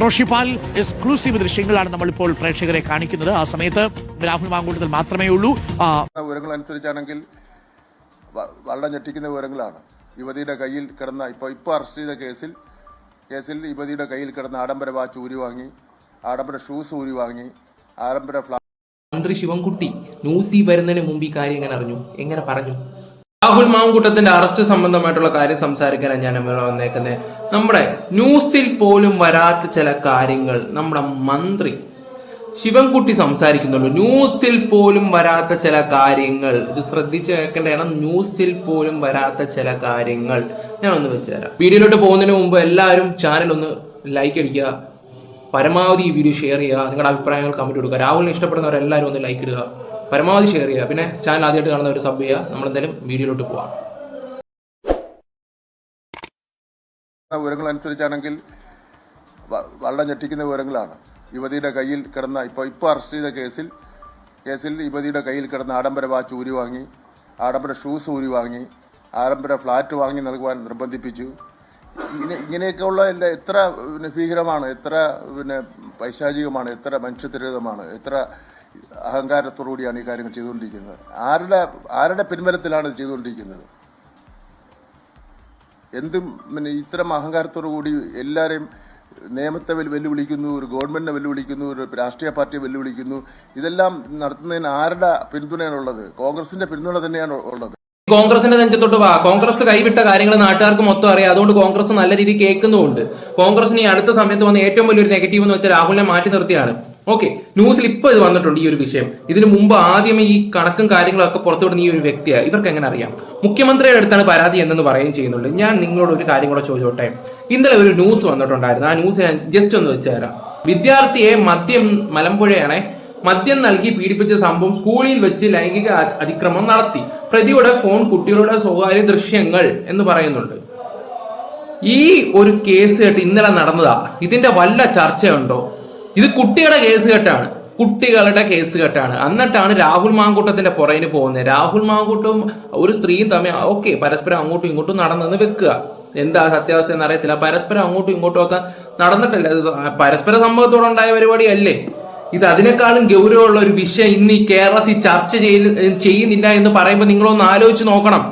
Roshipal exclusive ദൃശ്യങ്ങളാണ് നമ്മളിപ്പോൾ പ്രേക്ഷകരെ കാണിക്കുന്നത്. ആ സമയത്ത് രാഹുൽ മാങ്കൂട്ടത്തിൽ മാത്രമേ ഉള്ളൂ. വിവരങ്ങൾ അനുസരിച്ചാണെങ്കിൽ വളരെ ഞെട്ടിക്കുന്ന വിവരങ്ങളാണ്. യുവതിയുടെ കയ്യിൽ കിടന്ന ഇപ്പോൾ ഇപ്പോൾ അറസ്റ്റ് ചെയ്ത കേസിൽ കേസിൽ യുവതിയുടെ കയ്യിൽ കിടന്ന ആഡംബര വാച്ച് ഊരി വാങ്ങി ആഡംബര ഷൂസ് ഊരി വാങ്ങി ആഡംബര ഫ്ലാ മന്ത്രി ശിവൻകുട്ടി ന്യൂസി വരുന്നതിന് മുമ്പ് ഈ കാര്യം എങ്ങനെ അറിഞ്ഞു? എങ്ങനെ പറഞ്ഞു? രാഹുൽ മാങ്കൂട്ടത്തിന്റെ അറസ്റ്റ് സംബന്ധമായിട്ടുള്ള കാര്യം സംസാരിക്കാനാണ് ഞാൻ ഇവിടെ വന്നേക്കുന്നത് നമ്മുടെ ന്യൂസിൽ പോലും വരാത്ത ചില കാര്യങ്ങൾ നമ്മുടെ മന്ത്രി ശിവൻകുട്ടി സംസാരിക്കുന്നുള്ളൂ. ന്യൂസിൽ പോലും വരാത്ത ചില കാര്യങ്ങൾ. ഇത് ശ്രദ്ധിച്ച് കേൾക്കേണ്ടതാണ്. ന്യൂസിൽ പോലും വരാത്ത ചില കാര്യങ്ങൾ. ഞാൻ ഒന്ന് വെച്ചുതരാം വീഡിയോയിലോട്ട് പോകുന്നതിന് മുമ്പ് എല്ലാവരും ചാനൽ ഒന്ന് ലൈക്ക് അടിക്കുക. പരമാവധി ഈ വീഡിയോ ഷെയർ ചെയ്യുക. നിങ്ങളുടെ അഭിപ്രായങ്ങൾ കമന്റ് കൊടുക്കുക രാഹുലിനെ ഇഷ്ടപ്പെടുന്നവരെല്ലാവരും ഒന്ന് ലൈക്ക് ഇടുക. പരമാവധി ഷെയർ ചെയ്യുക. പിന്നെ ചാനൽ ആദ്യമായിട്ട് കാണുന്ന ഒരു സബ് ചെയ്യുക. നമ്മളെന്തായാലും വീഡിയോയിലോട്ട് പോവാം. വിവരങ്ങൾ അനുസരിച്ചാണെങ്കിൽ വളരെ ഞെട്ടിക്കുന്ന വിവരങ്ങളാണ്. യുവതിയുടെ കയ്യിൽ കിടന്ന ഇപ്പോൾ ഇപ്പോൾ അറസ്റ്റ് ചെയ്ത കേസിൽ കേസിൽ യുവതിയുടെ കയ്യിൽ കിടന്ന ആഡംബര വാച്ച് ഊരി വാങ്ങി ആഡംബര ഷൂസ് ഊരി വാങ്ങി ആഡംബര ഫ്ലാറ്റ് വാങ്ങി നൽകുവാൻ നിർബന്ധിപ്പിച്ചു. ഇങ്ങനെ ഇങ്ങനെയൊക്കെയുള്ള എല്ലാ എത്ര പിന്നെ ഭീകരമാണ് എത്ര പിന്നെ പൈശാചികമാണ് എത്ര മനുഷ്യത്വരഹിതമാണ് എത്ര അഹങ്കാരത്തോടുകൂടിയാണ് ഈ കാര്യങ്ങൾ ചെയ്തുകൊണ്ടിരിക്കുന്നത്. ആരുടെ ആരുടെ പിൻബലത്തിലാണ് ഇത് ചെയ്തുകൊണ്ടിരിക്കുന്നത്? എന്തും പിന്നെ ഇത്തരം അഹങ്കാരത്തോടു കൂടി എല്ലാവരെയും നിയമത്തെ വെല്ലു- വെല്ലുവിളിക്കുന്നു ഒരു ഗവൺമെന്റിനെ വെല്ലുവിളിക്കുന്നു ഒരു രാഷ്ട്രീയ പാർട്ടിയെ വെല്ലുവിളിക്കുന്നു. ഇതെല്ലാം നടത്തുന്നതിന് ആരുടെ പിന്തുണയാണുള്ളത്? കോൺഗ്രസിന്റെ പിന്തുണ തന്നെയാണ് ഉള്ളത്. കോൺഗ്രസിന്റെ നെഞ്ചത്തോട്ട് വാ. കോൺഗ്രസ് കൈവിട്ട കാര്യങ്ങൾ നാട്ടുകാർക്ക് മൊത്തം അറിയാം. അതുകൊണ്ട് കോൺഗ്രസ് നല്ല രീതിയിൽ കേൾക്കുന്നുമുണ്ട്. കോൺഗ്രസിന് ഈ അടുത്ത സമയത്ത് വന്ന ഏറ്റവും വലിയൊരു നെഗറ്റീവ് എന്ന് വെച്ചാൽ രാഹുലിനെ മാറ്റി നിർത്തിയാണ്. ഓക്കെ. ന്യൂസിൽ ഇപ്പൊ ഇത് വന്നിട്ടുണ്ട് ഈ ഒരു വിഷയം. ഇതിനു മുമ്പ് ആദ്യം ഈ കണക്കും കാര്യങ്ങളൊക്കെ പുറത്തുവിടുന്ന ഈ ഒരു വ്യക്തിയാണ് ഇവർക്ക് എങ്ങനെ അറിയാം? മുഖ്യമന്ത്രിയുടെ അടുത്താണ് പരാതി എന്നെന്ന് പറയുകയും ചെയ്യുന്നുണ്ട്. ഞാൻ നിങ്ങളോട് ഒരു കാര്യം കൂടെ ചോദിച്ചോട്ടെ. ഇന്നലെ ഒരു ന്യൂസ് വന്നിട്ടുണ്ടായിരുന്നു. ആ ന്യൂസ് ഞാൻ ജസ്റ്റ് ഒന്ന് വെച്ചുതരാം വിദ്യാർത്ഥിയെ മദ്യം മലമ്പുഴയാണേ മദ്യം നൽകി പീഡിപ്പിച്ച സംഭവം സ്കൂളിൽ വെച്ച് ലൈംഗിക അതിക്രമം നടത്തി. പ്രതിയുടെ ഫോൺ കുട്ടികളുടെ സ്വകാര്യ ദൃശ്യങ്ങൾ എന്ന് പറയുന്നുണ്ട്. ഈ ഒരു കേസ് കേട്ട് ഇന്നലെ നടന്നതാ. ഇതിന്റെ വല്ല ചർച്ചയുണ്ടോ? ഇത് കുട്ടികളുടെ കേസ് കേട്ടാണ്. കുട്ടികളുടെ കേസ് കേട്ടാണ്. എന്നിട്ടാണ് രാഹുൽ മാങ്കൂട്ടത്തിന്റെ പുറകിന് പോകുന്നത്. രാഹുൽ മാങ്കൂട്ടും ഒരു സ്ത്രീയും തമ്മിൽ ഓക്കെ പരസ്പരം അങ്ങോട്ടും ഇങ്ങോട്ടും നടന്നെന്ന് വെക്കുക. എന്താ സത്യാവസ്ഥ എന്ന് അറിയത്തില്ല. പരസ്പരം അങ്ങോട്ടും ഇങ്ങോട്ടും ഒക്കെ നടന്നിട്ടില്ല. പരസ്പര പരസ്പര സംഭവത്തോടുണ്ടായ പരിപാടിയല്ലേ? ഇത് അതിനേക്കാളും ഗൗരവമുള്ള ഒരു വിഷയം ഇന്ന് ഈ കേരളത്തിൽ ചർച്ച ചെയ്യുന്ന ചെയ്യുന്നില്ല എന്ന് പറയുമ്പോൾ നിങ്ങളൊന്ന് ആലോചിച്ച് നോക്കണം.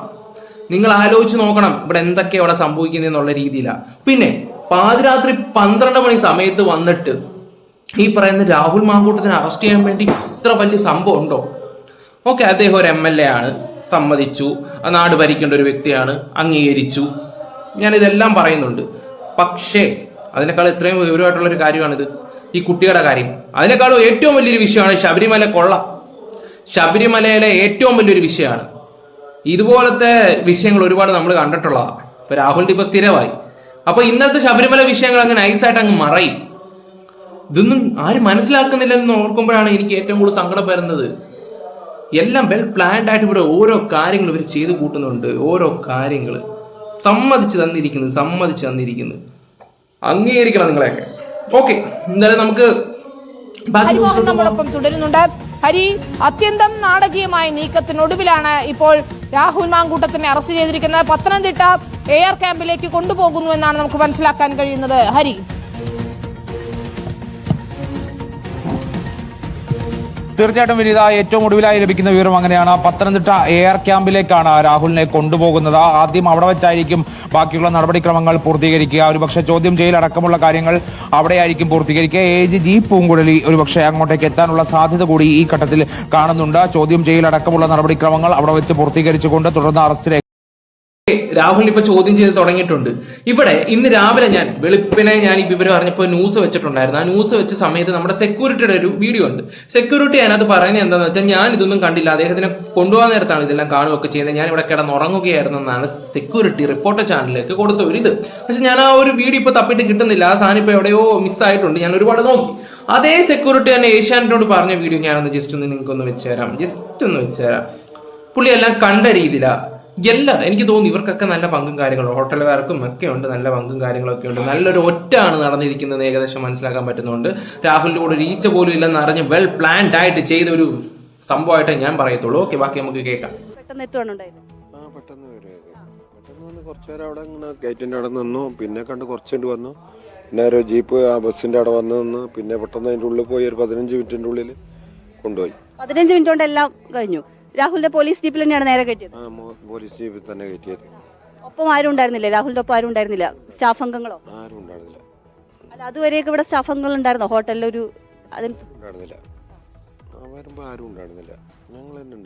നിങ്ങൾ ആലോചിച്ച് നോക്കണം ഇവിടെ എന്തൊക്കെയാണ് അവിടെ സംഭവിക്കുന്നത് എന്നുള്ള രീതിയിലാണ് പിന്നെ പാതിരാത്രി പന്ത്രണ്ട് മണി സമയത്ത് വന്നിട്ട് ഈ പറയുന്ന രാഹുൽ മാങ്കൂട്ടത്തിനെ അറസ്റ്റ് ചെയ്യാൻ വേണ്ടി ഇത്ര വലിയ സംഭവം ഉണ്ടോ? ഓക്കെ അദ്ദേഹം ഒരു എം എൽ എ ആണ് സമ്മതിച്ചു. നാട് ഭരിക്കേണ്ട ഒരു വ്യക്തിയാണ് അംഗീകരിച്ചു. ഞാൻ ഇതെല്ലാം പറയുന്നുണ്ട്. പക്ഷേ അതിനേക്കാൾ ഇത്രയും ഗൗരവമായിട്ടുള്ള ഒരു കാര്യമാണിത്. ഈ കുട്ടികളുടെ കാര്യം. അതിനേക്കാളും ഏറ്റവും വലിയൊരു വിഷയമാണ് ശബരിമല കൊള്ള. ശബരിമലയിലെ ഏറ്റവും വലിയൊരു വിഷയമാണ്. ഇതുപോലത്തെ വിഷയങ്ങൾ ഒരുപാട് നമ്മൾ കണ്ടിട്ടുള്ളതാണ് ഇപ്പൊ രാഹുലിന്റെ ഇപ്പൊ സ്ഥിരമായി. അപ്പൊ ഇന്നത്തെ ശബരിമല വിഷയങ്ങൾ അങ്ങ് നൈസായിട്ട് അങ്ങ് മറയും. ഇതൊന്നും ആരും മനസ്സിലാക്കുന്നില്ലെന്ന് ഓർക്കുമ്പോഴാണ് എനിക്ക് ഏറ്റവും കൂടുതൽ സങ്കടം വരുന്നത്. എല്ലാം വെൽ പ്ലാൻഡ് ആയിട്ട് ഇവിടെ ഓരോ കാര്യങ്ങൾ ഇവർ ചെയ്തു കൂട്ടുന്നുണ്ട്. ഓരോ കാര്യങ്ങൾ സമ്മതിച്ച് തന്നിരിക്കുന്നു സമ്മതിച്ച് തന്നിരിക്കുന്നു. അംഗീകരിക്കണം നിങ്ങളെയൊക്കെ. ഓക്കെ എന്തായാലും നമുക്ക് ഹരിമോഹൻ നമ്മോടൊപ്പം തുടരുന്നുണ്ട്. ഹരി അത്യന്തം നാടകീയമായ നീക്കത്തിനൊടുവിലാണ് ഇപ്പോൾ രാഹുൽ മാങ്കൂട്ടത്തിനെ അറസ്റ്റ് ചെയ്തിരിക്കുന്നത്. പത്തനംതിട്ട എയർ ക്യാമ്പിലേക്ക് കൊണ്ടുപോകുന്നു എന്നാണ് നമുക്ക് മനസ്സിലാക്കാൻ കഴിയുന്നത്. ഹരി. തീർച്ചയായിട്ടും വിനീത ഏറ്റവും ഒടുവിലായി ലഭിക്കുന്ന വിവരം അങ്ങനെയാണ്. പത്തനംതിട്ട എയർ ക്യാമ്പിലേക്കാണ് രാഹുലിനെ കൊണ്ടുപോകുന്നത്. ആദ്യം അവിടെ വെച്ചായിരിക്കും ബാക്കിയുള്ള നടപടിക്രമങ്ങൾ പൂർത്തീകരിക്കുക. ഒരുപക്ഷെ ചോദ്യം ചെയ്യൽ അടക്കമുള്ള കാര്യങ്ങൾ അവിടെയായിരിക്കും പൂർത്തീകരിക്കുക. എ ജി ജി പൂങ്കുഴലി ഒരുപക്ഷെ അങ്ങോട്ടേക്ക് എത്താനുള്ള സാധ്യത കൂടി ഈ ഘട്ടത്തിൽ കാണുന്നുണ്ട്. ചോദ്യം ചെയ്യൽ അടക്കമുള്ള നടപടിക്രമങ്ങൾ അവിടെ വെച്ച് പൂർത്തീകരിച്ചുകൊണ്ട് തുടർന്ന് അറസ്റ്റ് രാഹുൽ ഇപ്പൊ ചോദ്യം ചെയ്ത് തുടങ്ങിയിട്ടുണ്ട്. ഇവിടെ ഇന്ന് രാവിലെ ഞാൻ വെളുപ്പിനെ ഞാൻ ഈ വിവരം അറിഞ്ഞപ്പോൾ ന്യൂസ് വെച്ചിട്ടുണ്ടായിരുന്നു. ആ ന്യൂസ് വെച്ച സമയത്ത് നമ്മുടെ സെക്യൂരിറ്റിയുടെ ഒരു വീഡിയോ ഉണ്ട്. സെക്യൂരിറ്റി അതിനകത്ത് പറയുന്നത് എന്താണെന്ന് വെച്ചാൽ ഞാൻ ഇതൊന്നും കണ്ടില്ല. അദ്ദേഹത്തിനെ കൊണ്ടുപോകാൻ നേരത്താണ് ഇതെല്ലാം കാണുകയൊക്കെ ചെയ്യുന്നത്. ഞാൻ ഇവിടെ കിടന്നുറങ്ങുകയായിരുന്നു എന്നാണ് സെക്യൂരിറ്റി റിപ്പോർട്ടർ ചാനലിലേക്ക് കൊടുത്ത ഒരു ഇത്. പക്ഷെ ഞാൻ ആ ഒരു വീഡിയോ ഇപ്പൊ തപ്പിട്ട് കിട്ടുന്നില്ല. ആ സാധനം ഇപ്പൊ എവിടെയോ മിസ്സായിട്ടുണ്ട് ഞാൻ ഒരുപാട് നോക്കി. അതേ സെക്യൂരിറ്റി തന്നെ ഏഷ്യാനെറ്റിനോട് പറഞ്ഞ വീഡിയോ ഞാനൊന്ന് ജസ്റ്റ് ഒന്ന് നിങ്ങൾക്ക് ഒന്ന് വെച്ചുതരാം ജസ്റ്റ് ഒന്ന് വെച്ചുതരാം പുള്ളി എല്ലാം കണ്ട രീതിയിലാ എല്ലാ എനിക്ക് തോന്നുന്നു ഇവർക്കൊക്കെ നല്ല പങ്കും കാര്യങ്ങളും. ഹോട്ടലുകാർക്കും ഒക്കെ ഉണ്ട് നല്ല പങ്കും കാര്യങ്ങളൊക്കെ ഉണ്ട്. നല്ലൊരു ഒറ്റാണ് നടന്നിരിക്കുന്നത് ഏകദേശം മനസ്സിലാക്കാൻ പറ്റുന്നുണ്ട്. രാഹുലിന്റെ കൂടെ ഒരു ഈച്ച പോലും ഇല്ലെന്ന് അറിഞ്ഞ് വെൽ പ്ലാൻഡ് ആയിട്ട് ചെയ്ത ഒരു സംഭവമായിട്ടേ ഞാൻ പറയത്തുള്ളൂ. ഓക്കെ ബാക്കി നമുക്ക് കേൾക്കാം. പെട്ടെന്ന് വന്ന് അവിടെ ഇങ്ങനെ അവിടെ നിന്നു. പിന്നെ കണ്ട് കുറച്ചുകൊണ്ട് വന്നു. പിന്നെ ഒരു ജീപ്പ് ആ ബസ്സിന്റെ അവിടെ വന്ന് നിന്ന്. പിന്നെ പെട്ടെന്ന് അതിന്റെ ഉള്ളിൽ പോയി ഒരു പതിനഞ്ച് മിനിറ്റിന്റെ ഉള്ളിൽ കൊണ്ടുപോയി. പതിനഞ്ച് മിനിറ്റ് കൊണ്ട് എല്ലാം കഴിഞ്ഞു. രാഹുലിന്റെ പോലീസ് ജീപ്പിൽ തന്നെയാണ് നേരെ കയറ്റിയത്? ആ മോ- പോലീസ് ജീപ്പിൽ തന്നെ കയറ്റിയത്. ഒപ്പം ആരും ഉണ്ടായിരുന്നില്ല? രാഹുലിന്റെ ഒപ്പം ആരും ഉണ്ടായിരുന്നില്ല? സ്റ്റാഫ് അംഗങ്ങളോ? ആരും ഉണ്ടായിരുന്നില്ല. അല്ല അതുവരെയൊക്കെ ഇവിടെ സ്റ്റാഫ് അംഗങ്ങൾ ഉണ്ടായിരുന്നോ? ഹോട്ടലിൽ ഒരു അതിന് ഉണ്ടായിരുന്നില്ല. ആ വരുമ്പോൾ ആരും ഉണ്ടായിരുന്നില്ല. ഞങ്ങൾ തന്നെ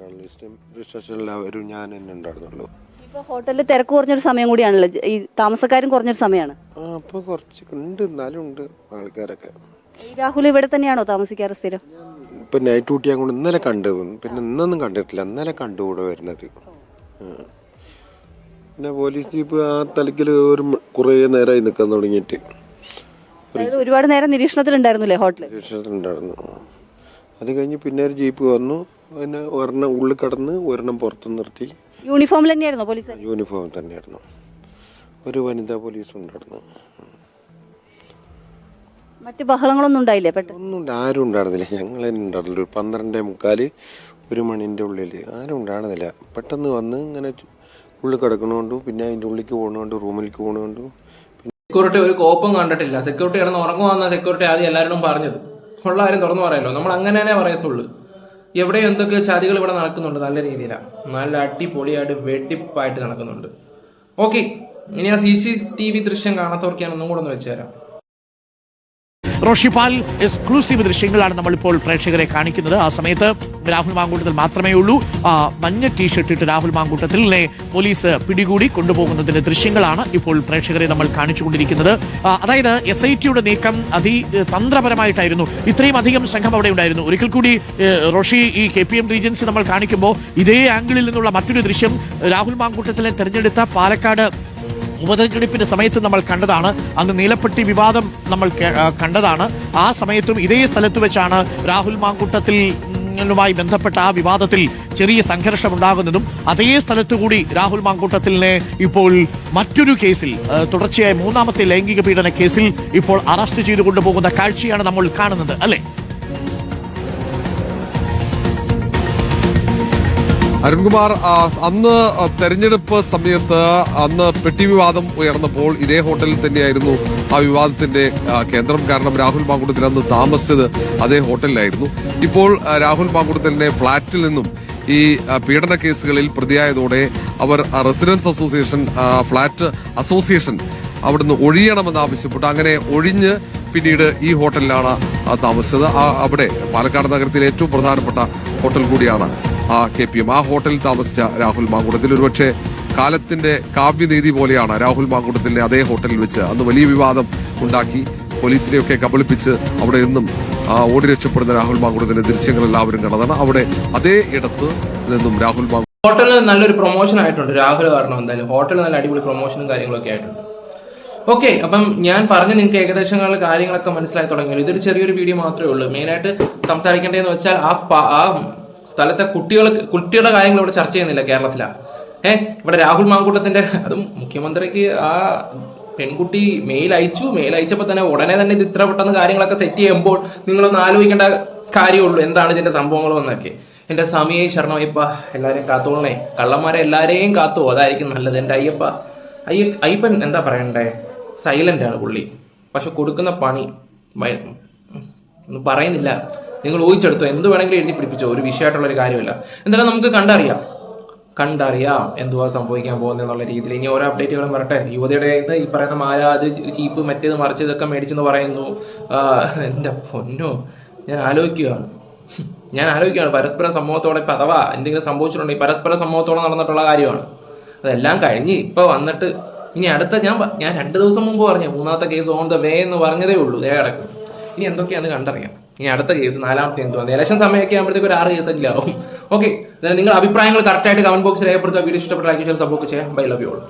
എല്ലാവരും ഞാൻ തന്നെ ഉണ്ടായിരുന്നുള്ളൂ. ഇപ്പൊ ഹോട്ടലിൽ തിരക്ക് കുറഞ്ഞൊരു സമയം കൂടിയാണല്ലോ. ഈ താമസക്കാരും കുറഞ്ഞൊരു സമയമാണ് ആ അപ്പോൾ കുറച്ച് ഉണ്ട്. എന്നാലും ഉണ്ട് ആൾക്കാരൊക്കെ. ഈ രാഹുൽ ഇവിടെ തന്നെയാണോ താമസിക്കാറ് സ്ഥിരം? ഇപ്പം നൈറ്റ് ഡ്യൂട്ടി അങ്ങോട്ട് ഇന്നലെ കണ്ടു പിന്നെ ഇന്നൊന്നും കണ്ടിട്ടില്ല. ഇന്നലെ കണ്ടു കൂടെ വരുന്നത്. പിന്നെ പോലീസ് ജീപ്പ് ആ തലക്കിൽ ഒരു കുറേ നേരമായി നിൽക്കാൻ തുടങ്ങിയിട്ട്. അതായത് ഒരുപാട് നേരം നിരീക്ഷണത്തിലുണ്ടായിരുന്നില്ലേ ഹോട്ടലിൽ നിരീക്ഷണത്തിലുണ്ടായിരുന്നു. അത് കഴിഞ്ഞ് പിന്നെ ഒരു ജീപ്പ് വന്നു. പിന്നെ ഒരെണ്ണം ഉള്ളിൽ കടന്ന് ഒരെണ്ണം പുറത്ത് നിർത്തി. യൂണിഫോമിൽ തന്നെയായിരുന്നു പോലീസ് യൂണിഫോം തന്നെയായിരുന്നു. ഒരു വനിതാ പോലീസ് ഉണ്ടായിരുന്നു. മറ്റ് ബഹളങ്ങളൊന്നും ഉണ്ടായില്ലേ? പെട്ടെന്ന്? ഒന്നും ആരും ഉണ്ടായിരുന്നില്ല. ഞങ്ങൾ തന്നെ ഉണ്ടായിരുന്നില്ല. ഒരു പന്ത്രണ്ടേ മുക്കാൽ ഒരു മണിന്റെ ഉള്ളിൽ ആരും ഉണ്ടായിരുന്നില്ല. പെട്ടെന്ന് വന്ന് ഇങ്ങനെ ഉള്ളിൽ കിടക്കണോണ്ടു പിന്നെ അതിന്റെ ഉള്ളിലേക്ക് പോകണോണ്ടു റൂമിലേക്ക് പോകണോണ്ടു സെക്യൂരിറ്റി ഒരു കോപ്പം കണ്ടിട്ടില്ല. സെക്യൂരിറ്റി കിടന്ന് ഉറങ്ങുവാന്ന സെക്യൂരിറ്റി ആദ്യം എല്ലാവരോടും പറഞ്ഞത്. ഉള്ള ആരും തുറന്നു പറയല്ലോ. നമ്മൾ അങ്ങനെ തന്നെ പറയത്തുള്ളൂ. എവിടെ എന്തൊക്കെ ചതികൾ ഇവിടെ നടക്കുന്നുണ്ട് നല്ല രീതിയിലാണ് നല്ല അടിപൊളിയായിട്ട് വെട്ടിപ്പായിട്ട് നടക്കുന്നുണ്ട്. ഓക്കെ ഇനി ആ സി സി ടി വി ദൃശ്യം കാണാത്തവർക്ക് ഞാൻ ഒന്നും കൂടെ ഒന്ന് വെച്ചുതരാം റോഷിപാൽ എക്സ്ക്ലൂസീവ് ദൃശ്യങ്ങളാണ് നമ്മളിപ്പോൾ പ്രേക്ഷകരെ കാണിക്കുന്നത്. ആ സമയത്ത് രാഹുൽ മാങ്കൂട്ടത്തിൽ മാത്രമേ ഉള്ളൂ. മഞ്ഞ ടീഷർട്ട് ഇട്ട് രാഹുൽ മാങ്കൂട്ടത്തിലിനെ പോലീസ് പിടികൂടി കൊണ്ടുപോകുന്നതിന്റെ ദൃശ്യങ്ങളാണ് ഇപ്പോൾ പ്രേക്ഷകരെ നമ്മൾ കാണിച്ചുകൊണ്ടിരിക്കുന്നത്. കൊണ്ടിരിക്കുന്നത് അതായത് എസ് ഐ ടിയുടെ നീക്കം അതി തന്ത്രപരമായിട്ടായിരുന്നു. ഇത്രയും അധികം സംഘം അവിടെ ഉണ്ടായിരുന്നു. ഒരിക്കൽ കൂടി റോഷി ഈ കെ പി എം റീജൻസി നമ്മൾ കാണിക്കുമ്പോൾ ഇതേ ആംഗിളിൽ നിന്നുള്ള മറ്റൊരു ദൃശ്യം രാഹുൽ മാങ്കൂട്ടത്തിലെ തെരഞ്ഞെടുത്ത പാലക്കാട് ഉപതെരഞ്ഞെടുപ്പിന്റെ സമയത്ത് നമ്മൾ കണ്ടതാണ്. അന്ന് നീലപ്പെട്ടി വിവാദം നമ്മൾ കണ്ടതാണ്. ആ സമയത്തും ഇതേ സ്ഥലത്ത് വെച്ചാണ് രാഹുൽ മാങ്കൂട്ടത്തിൽ ുമായി ബന്ധപ്പെട്ട ആ വിവാദത്തിൽ ചെറിയ സംഘർഷം ഉണ്ടാകുന്നതും അതേ സ്ഥലത്തു കൂടി രാഹുൽ മാങ്കൂട്ടത്തിലിനെ ഇപ്പോൾ മറ്റൊരു കേസിൽ തുടർച്ചയായ മൂന്നാമത്തെ ലൈംഗിക പീഡന കേസിൽ ഇപ്പോൾ അറസ്റ്റ് ചെയ്തു കൊണ്ടുപോകുന്ന കാഴ്ചയാണ് നമ്മൾ കാണുന്നത് അല്ലെ? അരുൺകുമാർ അന്ന് തെരഞ്ഞെടുപ്പ് സമയത്ത് അന്ന് പെട്ടി വിവാദം ഉയർന്നപ്പോൾ ഇതേ ഹോട്ടലിൽ തന്നെയായിരുന്നു ആ വിവാദത്തിന്റെ കേന്ദ്രം. കാരണം രാഹുൽ മാങ്കുടത്തിൽ അന്ന് താമസിച്ചത് അതേ ഹോട്ടലിലായിരുന്നു. ഇപ്പോൾ രാഹുൽ മാങ്കുട്ടത്തിലിനെ ഫ്ളാറ്റിൽ നിന്നും ഈ പീഡന കേസുകളിൽ പ്രതിയായതോടെ അവർ റെസിഡൻസ് അസോസിയേഷൻ ഫ്ളാറ്റ് അസോസിയേഷൻ അവിടുന്ന് ഒഴിയണമെന്ന് ആവശ്യപ്പെട്ടു അങ്ങനെ ഒഴിഞ്ഞ് പിന്നീട് ഈ ഹോട്ടലിലാണ് താമസിച്ചത്. അവിടെ പാലക്കാട് നഗരത്തിലെ ഏറ്റവും പ്രധാനപ്പെട്ട ഹോട്ടൽ കൂടിയാണ്. ആ കെ പി എം. ആ ഹോട്ടലിൽ താമസിച്ച രാഹുൽ മാങ്കുടത്തിൽ ഒരുപക്ഷെ കാലത്തിന്റെ കാവ്യനീതി പോലെയാണ് രാഹുൽ മാങ്കുടത്തിലെ അതേ ഹോട്ടലിൽ വെച്ച് അന്ന് വലിയ വിവാദം ഉണ്ടാക്കി പോലീസിനെയൊക്കെ കബളിപ്പിച്ച് അവിടെ നിന്നും ഓടി രക്ഷപ്പെടുന്ന രാഹുൽ മാങ്കുടത്തിന്റെ ദൃശ്യങ്ങൾ എല്ലാവരും കണ്ടതാണ്. അവിടെ അതേ ഇടത്ത് നിന്നും രാഹുൽ മാങ്കുടം ഹോട്ടലിൽ നല്ലൊരു പ്രൊമോഷൻ ആയിട്ടുണ്ട്. രാഹുൽ കാരണം എന്തായാലും ഹോട്ടലിൽ നല്ല അടിപൊളി പ്രൊമോഷനും കാര്യങ്ങളൊക്കെ ആയിട്ടുണ്ട്. ഓക്കെ അപ്പം ഞാൻ പറഞ്ഞ് നിങ്ങൾക്ക് ഏകദേശം കാര്യങ്ങളൊക്കെ മനസ്സിലായി തുടങ്ങിയല്ലോ. ഇതൊരു ചെറിയൊരു വീഡിയോ മാത്രമേ ഉള്ളൂ. മെയിനായിട്ട് സംസാരിക്കേണ്ടതെന്ന് വെച്ചാൽ ആ സ്ഥലത്തെ കുട്ടികൾ കുട്ടിയുടെ കാര്യങ്ങൾ ഇവിടെ ചർച്ച ചെയ്യുന്നില്ല കേരളത്തിലാണ് ഏഹ് ഇവിടെ രാഹുൽ മാങ്കൂട്ടത്തിന്റെ അതും മുഖ്യമന്ത്രിക്ക് ആ പെൺകുട്ടി മെയിൽ അയച്ചു മെയിൽ അയച്ചപ്പോൾ തന്നെ ഉടനെ തന്നെ ഇത് ഇത്ര പെട്ടെന്ന് കാര്യങ്ങളൊക്കെ സെറ്റ് ചെയ്യുമ്പോൾ നിങ്ങളൊന്ന് ആലോചിക്കേണ്ട കാര്യമുള്ളൂ. എന്താണ് ഇതിന്റെ സംഭവങ്ങൾ എന്നൊക്കെ. എന്റെ സമയ ശരണമയ്യപ്പ എല്ലാവരെയും കാത്തോളണേ. കള്ളന്മാരെ എല്ലാവരെയും കാത്തോ? അതായിരിക്കും നല്ലത്. എന്റെ അയ്യപ്പ അയ്യ അയ്യപ്പൻ എന്താ പറയണ്ടേ? സൈലന്റ് ആണ് പുള്ളി. പക്ഷെ കൊടുക്കുന്ന പണി ഒന്നും പറയുന്നില്ല. നിങ്ങൾ ഊഹിച്ചെടുത്തോ എന്ത് വേണമെങ്കിലും എഴുതി പിടിപ്പിച്ചോ ഒരു വിഷയമായിട്ടുള്ള ഒരു കാര്യമില്ല. എന്തായാലും നമുക്ക് കണ്ടറിയാം. കണ്ടറിയാം എന്തുവാ സംഭവിക്കാൻ പോകുന്നത് എന്നുള്ള രീതിയിൽ. ഇനി ഓരോ അപ്ഡേറ്റുകളും വരട്ടെ. യുവതിയുടെ ഇത് ഈ പറയുന്ന മാല അത് ചീപ്പ് മറ്റേത് മറിച്ച് ഇതൊക്കെ മേടിച്ചെന്ന് പറയുന്നു. എന്താ പൊന്നോ ഞാൻ ആലോചിക്കുകയാണ്. ഞാൻ ആലോചിക്കുകയാണ് പരസ്പര സമൂഹത്തോടെ ഇപ്പം അഥവാ എന്തെങ്കിലും സംഭവിച്ചിട്ടുണ്ടെങ്കിൽ പരസ്പര സമൂഹത്തോടെ നടന്നിട്ടുള്ള കാര്യമാണ്. അതെല്ലാം കഴിഞ്ഞ് ഇപ്പോൾ വന്നിട്ട് ഇനി അടുത്ത ഞാൻ ഞാൻ രണ്ട് ദിവസം മുമ്പ് പറഞ്ഞു മൂന്നാമത്തെ കേസ് ഓൺ ദ വേ എന്ന് പറഞ്ഞതേ ഉള്ളൂ. കിടക്കും ഇനി എന്തൊക്കെയാണ് കണ്ടറിയാം. ഇനി അടുത്ത കേസ് നാലാമത്തെ എന്ത് വന്നത് ഇലക്ഷൻ സമയമൊക്കെ ആകുമ്പോഴത്തേക്ക് ഒരു ആറ് കേസ് അല്ല ഓക്കെ നിങ്ങൾ അഭിപ്രായങ്ങൾ കറക്റ്റായിട്ട് കമന്റ് ബോക്സിൽ രേഖപ്പെടുത്തുക. വീഡിയോ ഇഷ്ടപ്പെട്ട ലൈക്ക് ഷെയർ സപ്പോർട്ട് ചെയ്യാം. Bye love you all